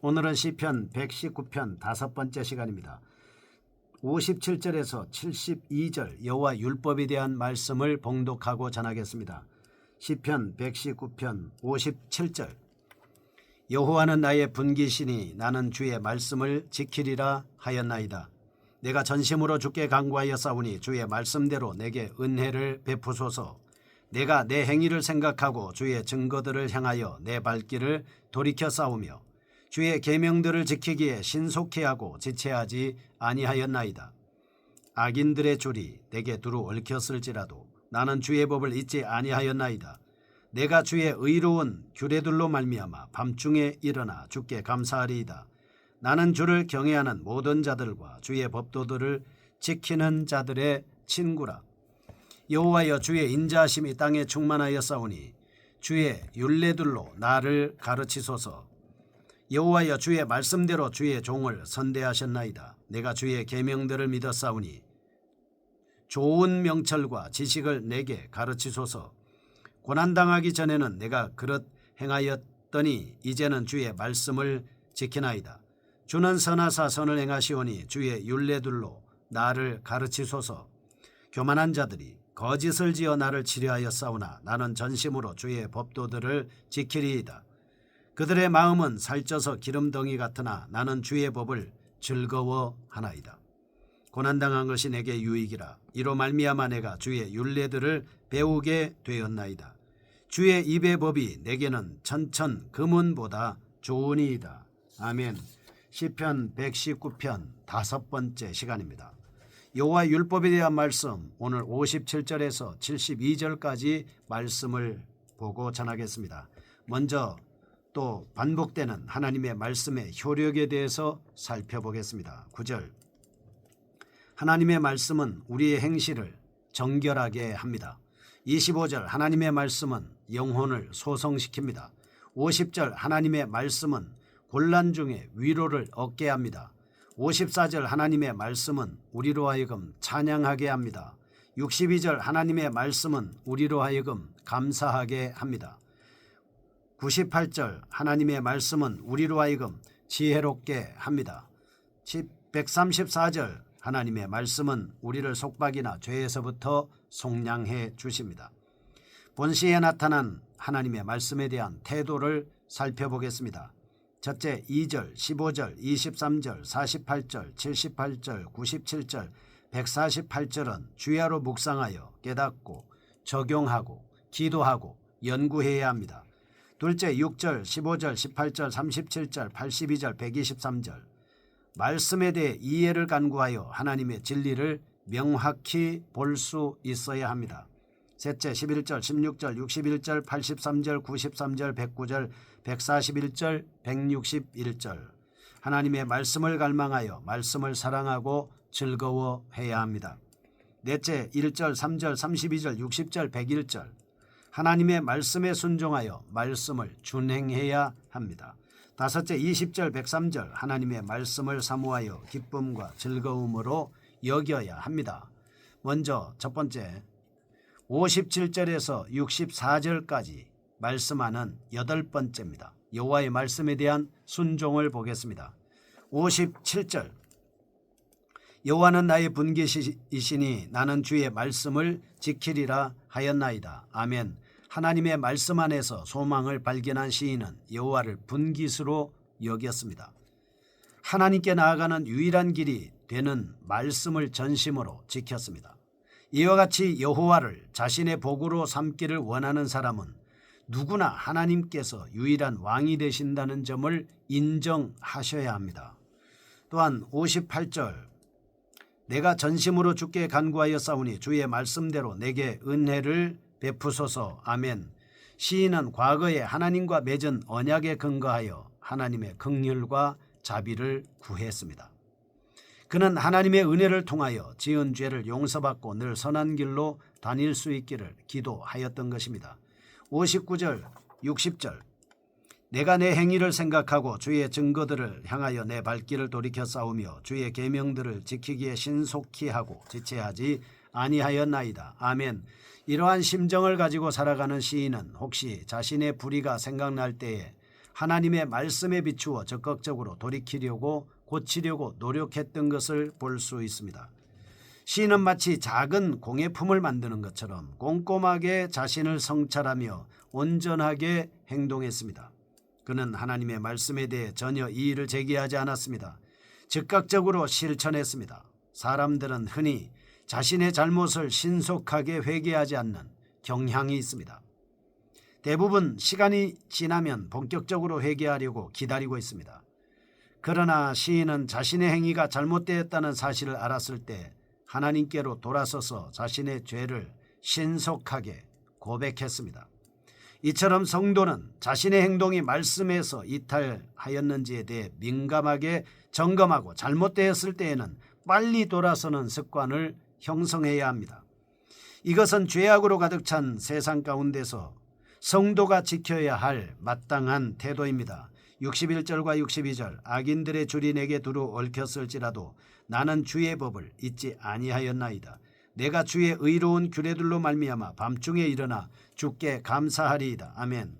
오늘은 시편 119편 다섯 번째 시간입니다. 57절에서 72절 여호와 율법에 대한 말씀을 봉독하고 전하겠습니다. 시편 119편 57절 여호와는 나의 분기시니 나는 주의 말씀을 지키리라 하였나이다. 내가 전심으로 주께 간구하였사오니 주의 말씀대로 내게 은혜를 베푸소서. 내가 내 행위를 생각하고 주의 증거들을 향하여 내 발길을 돌이켜 싸우며 주의 계명들을 지키기에 신속히 하고 지체하지 아니하였나이다. 악인들의 줄이 내게 두루 얽혔을지라도 나는 주의 법을 잊지 아니하였나이다. 내가 주의 의로운 규례들로 말미암아 밤중에 일어나 주께 감사하리이다. 나는 주를 경외하는 모든 자들과 주의 법도들을 지키는 자들의 친구라. 여호와여 주의 인자하심이 땅에 충만하였사오니 주의 율례들로 나를 가르치소서. 여호와여 주의 말씀대로 주의 종을 선대하셨나이다. 내가 주의 계명들을 믿었사오니 좋은 명철과 지식을 내게 가르치소서. 고난 당하기 전에는 내가 그릇 행하였더니 이제는 주의 말씀을 지키나이다. 주는 선하사 선을 행하시오니 주의 율례들로 나를 가르치소서. 교만한 자들이 거짓을 지어 나를 치려하여 싸우나 나는 전심으로 주의 법도들을 지키리이다. 그들의 마음은 살쪄서 기름덩이 같으나 나는 주의 법을 즐거워하나이다. 고난당한 것이 내게 유익이라 이로 말미암아 내가 주의 율례들을 배우게 되었나이다. 주의 입의 법이 내게는 천천 금은보다 좋으니이다. 아멘. 시편 119편 다섯 번째 시간입니다. 여호와 율법에 대한 말씀 오늘 57절에서 72절까지 말씀을 보고 전하겠습니다. 먼저 또 반복되는 하나님의 말씀의 효력에 대해서 살펴보겠습니다. 9절 하나님의 말씀은 우리의 행실을 정결하게 합니다. 25절 하나님의 말씀은 영혼을 소성시킵니다. 50절 하나님의 말씀은 곤란 중에 위로를 얻게 합니다. 54절 하나님의 말씀은 우리로 하여금 찬양하게 합니다. 62절 하나님의 말씀은 우리로 하여금 감사하게 합니다. 98절 하나님의 말씀은 우리로 하여금 지혜롭게 합니다. 134절 하나님의 말씀은 우리를 속박이나 죄에서부터 속량해 주십니다. 본시에 나타난 하나님의 말씀에 대한 태도를 살펴보겠습니다. 첫째 2절, 15절, 23절, 48절, 78절, 97절, 148절은 주야로 묵상하여 깨닫고 적용하고 기도하고 연구해야 합니다. 둘째 6절, 15절, 18절, 37절, 82절, 123절 말씀에 대해 이해를 간구하여 하나님의 진리를 명확히 볼 수 있어야 합니다. 셋째 11절, 16절, 61절, 83절, 93절, 109절, 141절, 161절 하나님의 말씀을 갈망하여 말씀을 사랑하고 즐거워해야 합니다. 넷째 1절, 3절, 32절, 60절, 101절 하나님의 말씀에 순종하여 말씀을 준행해야 합니다. 다섯째 20절 103절 하나님의 말씀을 사모하여 기쁨과 즐거움으로 여겨야 합니다. 먼저 첫 번째 57절에서 64절까지 말씀하는 여덟 번째입니다. 여호와의 말씀에 대한 순종을 보겠습니다. 57절 여호와는 나의 분기시이시니 나는 주의 말씀을 지키리라 하였나이다. 아멘. 하나님의 말씀 안에서 소망을 발견한 시인은 여호와를 분기수로 여겼습니다. 하나님께 나아가는 유일한 길이 되는 말씀을 전심으로 지켰습니다. 이와 같이 여호와를 자신의 복으로 삼기를 원하는 사람은 누구나 하나님께서 유일한 왕이 되신다는 점을 인정하셔야 합니다. 또한 58절 내가 전심으로 주께 간구하여 싸우니 주의 말씀대로 내게 은혜를 베푸소서 아멘. 시인은 과거에 하나님과 맺은 언약에 근거하여 하나님의 긍휼과 자비를 구했습니다. 그는 하나님의 은혜를 통하여 지은 죄를 용서받고 늘 선한 길로 다닐 수 있기를 기도하였던 것입니다. 59절, 60절 내가 내 행위를 생각하고 주의 증거들을 향하여 내 발길을 돌이켜 싸우며 주의 계명들을 지키기에 신속히 하고 지체하지 아니하였나이다. 아멘. 이러한 심정을 가지고 살아가는 시인은 혹시 자신의 불의가 생각날 때에 하나님의 말씀에 비추어 적극적으로 돌이키려고 고치려고 노력했던 것을 볼 수 있습니다. 시인은 마치 작은 공예품을 만드는 것처럼 꼼꼼하게 자신을 성찰하며 온전하게 행동했습니다. 그는 하나님의 말씀에 대해 전혀 이의를 제기하지 않았습니다. 즉각적으로 실천했습니다. 사람들은 흔히 자신의 잘못을 신속하게 회개하지 않는 경향이 있습니다. 대부분 시간이 지나면 본격적으로 회개하려고 기다리고 있습니다. 그러나 시인은 자신의 행위가 잘못되었다는 사실을 알았을 때 하나님께로 돌아서서 자신의 죄를 신속하게 고백했습니다. 이처럼 성도는 자신의 행동이 말씀에서 이탈하였는지에 대해 민감하게 점검하고 잘못되었을 때에는 빨리 돌아서는 습관을 형성해야 합니다. 이것은 죄악으로 가득 찬 세상 가운데서 성도가 지켜야 할 마땅한 태도입니다. 61절과 62절 악인들의 줄이 내게 두루 얽혔을지라도 나는 주의 법을 잊지 아니하였나이다. 내가 주의 의로운 규례들로 말미암아 밤중에 일어나 주께 감사하리이다. 아멘.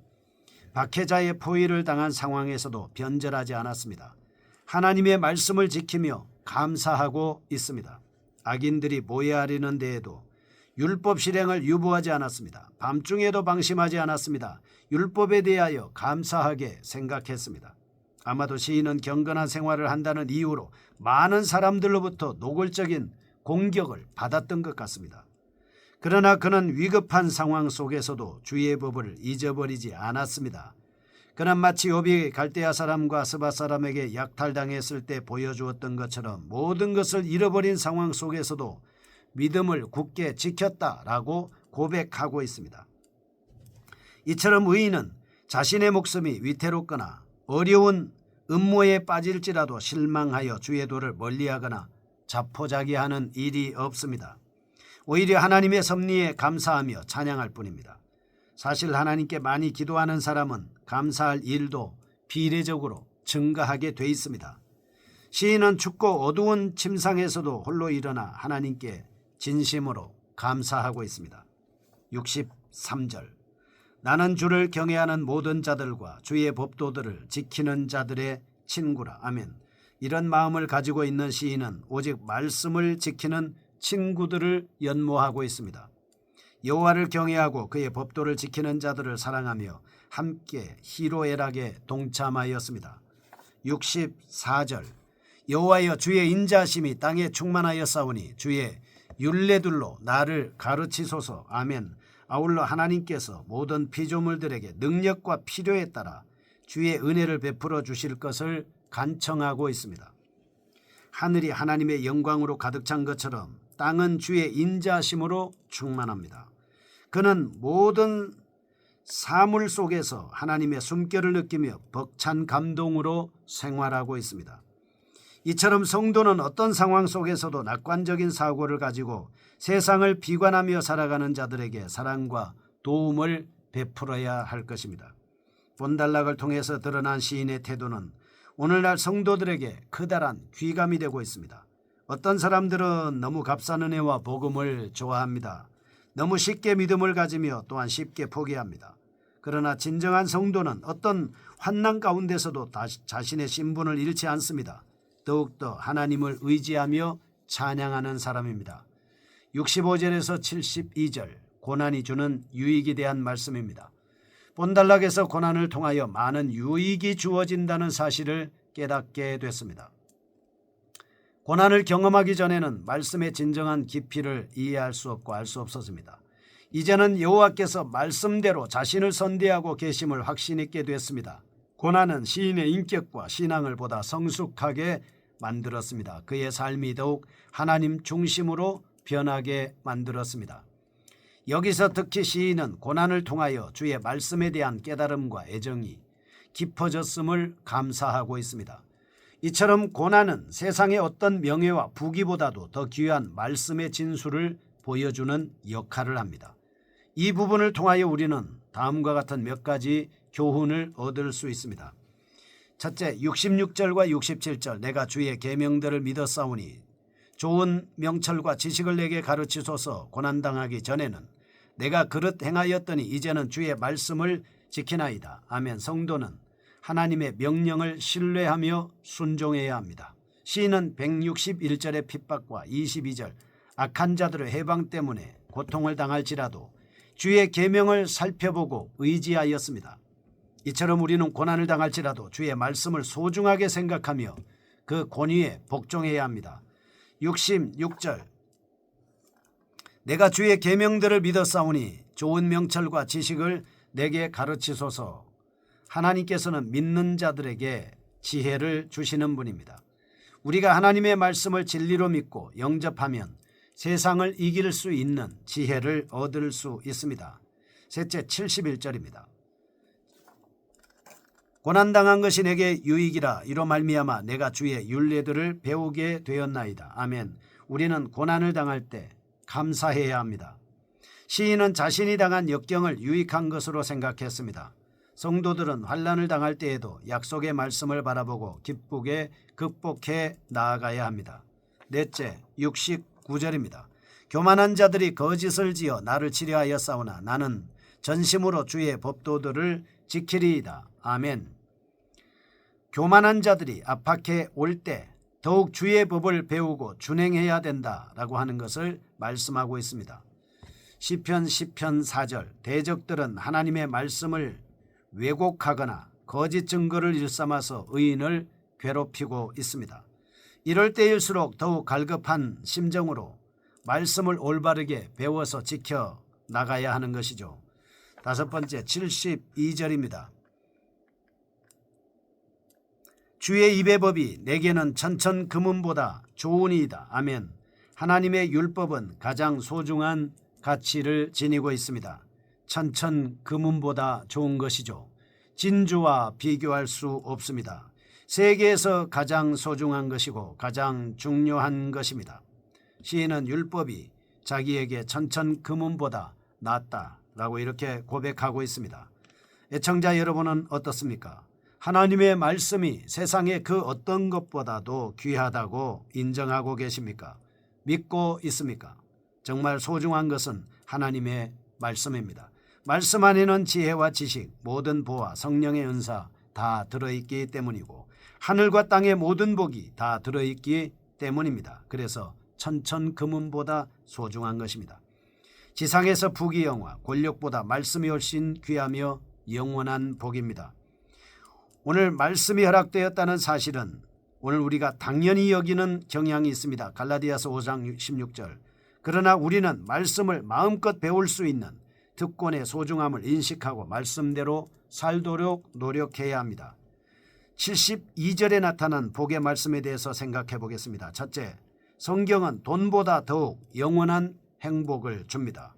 박해자의 포위를 당한 상황에서도 변절하지 않았습니다. 하나님의 말씀을 지키며 감사하고 있습니다. 악인들이 모해하려는 데에도 율법 실행을 유보하지 않았습니다. 밤중에도 방심하지 않았습니다. 율법에 대하여 감사하게 생각했습니다. 아마도 시인은 경건한 생활을 한다는 이유로 많은 사람들로부터 노골적인 공격을 받았던 것 같습니다. 그러나 그는 위급한 상황 속에서도 주의 법을 잊어버리지 않았습니다. 그는 마치 욥이 갈대아 사람과 스바 사람에게 약탈당했을 때 보여주었던 것처럼 모든 것을 잃어버린 상황 속에서도 믿음을 굳게 지켰다라고 고백하고 있습니다. 이처럼 의인은 자신의 목숨이 위태롭거나 어려운 음모에 빠질지라도 실망하여 주의 도를 멀리하거나 자포자기하는 일이 없습니다. 오히려 하나님의 섭리에 감사하며 찬양할 뿐입니다. 사실 하나님께 많이 기도하는 사람은 감사할 일도 비례적으로 증가하게 돼 있습니다. 시인은 춥고 어두운 침상에서도 홀로 일어나 하나님께 진심으로 감사하고 있습니다. 63절 나는 주를 경외하는 모든 자들과 주의 법도들을 지키는 자들의 친구라. 아멘. 이런 마음을 가지고 있는 시인은 오직 말씀을 지키는 친구들을 연모하고 있습니다. 여호와를 경외하고 그의 법도를 지키는 자들을 사랑하며 함께 희로애락에 동참하였습니다. 64절 여호와여 주의 인자심이 땅에 충만하여 싸우니 주의 율례들로 나를 가르치소서 아멘 아울러 하나님께서 모든 피조물들에게 능력과 필요에 따라 주의 은혜를 베풀어 주실 것을 간청하고 있습니다. 하늘이 하나님의 영광으로 가득 찬 것처럼 땅은 주의 인자심으로 충만합니다. 그는 모든 사물 속에서 하나님의 숨결을 느끼며 벅찬 감동으로 생활하고 있습니다. 이처럼 성도는 어떤 상황 속에서도 낙관적인 사고를 가지고 세상을 비관하며 살아가는 자들에게 사랑과 도움을 베풀어야 할 것입니다. 본달락을 통해서 드러난 시인의 태도는 오늘날 성도들에게 커다란 귀감이 되고 있습니다. 어떤 사람들은 너무 값싼 은혜와 복음을 좋아합니다. 너무 쉽게 믿음을 가지며 또한 쉽게 포기합니다. 그러나 진정한 성도는 어떤 환난 가운데서도 자신의 신분을 잃지 않습니다. 더욱더 하나님을 의지하며 찬양하는 사람입니다. 65절에서 72절 고난이 주는 유익에 대한 말씀입니다. 본달락에서 고난을 통하여 많은 유익이 주어진다는 사실을 깨닫게 됐습니다. 고난을 경험하기 전에는 말씀의 진정한 깊이를 이해할 수 없고 알 수 없었습니다. 이제는 여호와께서 말씀대로 자신을 선대하고 계심을 확신 있게 됐습니다. 고난은 시인의 인격과 신앙을 보다 성숙하게 만들었습니다. 그의 삶이 더욱 하나님 중심으로 변하게 만들었습니다. 여기서 특히 시인은 고난을 통하여 주의 말씀에 대한 깨달음과 애정이 깊어졌음을 감사하고 있습니다. 이처럼 고난은 세상의 어떤 명예와 부귀보다도 더 귀한 말씀의 진수를 보여주는 역할을 합니다. 이 부분을 통하여 우리는 다음과 같은 몇 가지 교훈을 얻을 수 있습니다. 첫째, 66절과 67절 내가 주의 계명들을 믿었사오니 좋은 명철과 지식을 내게 가르치소서 고난당하기 전에는 내가 그릇 행하였더니 이제는 주의 말씀을 지키나이다. 아멘. 성도는 하나님의 명령을 신뢰하며 순종해야 합니다. 시인은 161절의 핍박과 22절 악한 자들의 해방 때문에 고통을 당할지라도 주의 계명을 살펴보고 의지하였습니다. 이처럼 우리는 고난을 당할지라도 주의 말씀을 소중하게 생각하며 그 권위에 복종해야 합니다. 66절 내가 주의 계명들을 믿었사오니 좋은 명철과 지식을 내게 가르치소서 하나님께서는 믿는 자들에게 지혜를 주시는 분입니다. 우리가 하나님의 말씀을 진리로 믿고 영접하면 세상을 이길 수 있는 지혜를 얻을 수 있습니다. 셋째 71절입니다. 고난당한 것이 내게 유익이라 이로 말미암아 내가 주의 윤례들을 배우게 되었나이다. 아멘. 우리는 고난을 당할 때 감사해야 합니다. 시인은 자신이 당한 역경을 유익한 것으로 생각했습니다. 성도들은 환란을 당할 때에도 약속의 말씀을 바라보고 기쁘게 극복해 나아가야 합니다. 넷째, 69절입니다. 교만한 자들이 거짓을 지어 나를 치려하여 싸우나 나는 전심으로 주의 법도들을 지키리이다. 아멘. 교만한 자들이 압박해 올 때 더욱 주의 법을 배우고 준행해야 된다라고 하는 것을 말씀하고 있습니다. 시편 10편 4절 대적들은 하나님의 말씀을 왜곡하거나 거짓 증거를 일삼아서 의인을 괴롭히고 있습니다. 이럴 때일수록 더욱 갈급한 심정으로 말씀을 올바르게 배워서 지켜 나가야 하는 것이죠. 다섯 번째 72절입니다. 주의 입의 법이 내게는 천천 금은보다 좋으니이다. 아멘. 하나님의 율법은 가장 소중한 가치를 지니고 있습니다. 천천 금은보다 좋은 것이죠. 진주와 비교할 수 없습니다. 세계에서 가장 소중한 것이고 가장 중요한 것입니다. 시인은 율법이 자기에게 천천 금은보다 낫다라고 이렇게 고백하고 있습니다. 애청자 여러분은 어떻습니까? 하나님의 말씀이 세상의 그 어떤 것보다도 귀하다고 인정하고 계십니까? 믿고 있습니까? 정말 소중한 것은 하나님의 말씀입니다. 말씀 안에는 지혜와 지식, 모든 보화, 성령의 은사 다 들어있기 때문이고 하늘과 땅의 모든 복이 다 들어있기 때문입니다. 그래서 천천 금은보다 소중한 것입니다. 지상에서 부귀 영화, 권력보다 말씀이 훨씬 귀하며 영원한 복입니다. 오늘 말씀이 허락되었다는 사실은 오늘 우리가 당연히 여기는 경향이 있습니다. 갈라디아서 5장 16절. 그러나 우리는 말씀을 마음껏 배울 수 있는 특권의 소중함을 인식하고 말씀대로 살도록 노력해야 합니다. 72절에 나타난 복의 말씀에 대해서 생각해 보겠습니다. 첫째, 성경은 돈보다 더욱 영원한 행복을 줍니다.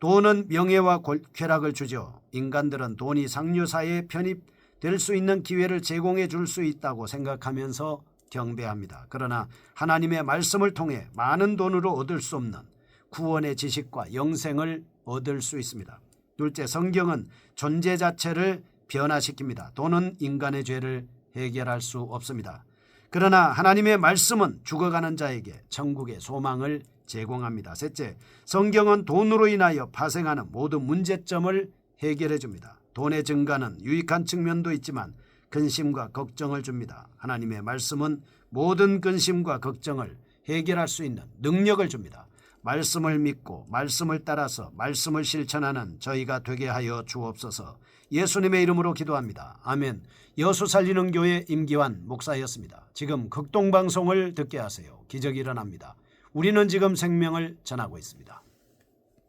돈은 명예와 쾌락을 주죠. 인간들은 돈이 상류사회에 편입될 수 있는 기회를 제공해 줄 수 있다고 생각하면서 경배합니다. 그러나 하나님의 말씀을 통해 많은 돈으로 얻을 수 없는 구원의 지식과 영생을 얻을 수 있습니다. 둘째, 성경은 존재 자체를 변화시킵니다. 돈은 인간의 죄를 해결할 수 없습니다. 그러나 하나님의 말씀은 죽어가는 자에게 천국의 소망을 제공합니다. 셋째, 성경은 돈으로 인하여 파생하는 모든 문제점을 해결해 줍니다. 돈의 증가는 유익한 측면도 있지만 근심과 걱정을 줍니다. 하나님의 말씀은 모든 근심과 걱정을 해결할 수 있는 능력을 줍니다. 말씀을 믿고 말씀을 따라서 말씀을 실천하는 저희가 되게 하여 주옵소서. 예수님의 이름으로 기도합니다. 아멘. 여수 살리는 교회 임기환 목사였습니다. 지금 극동 방송을 듣게 하세요. 기적이 일어납니다. 우리는 지금 생명을 전하고 있습니다.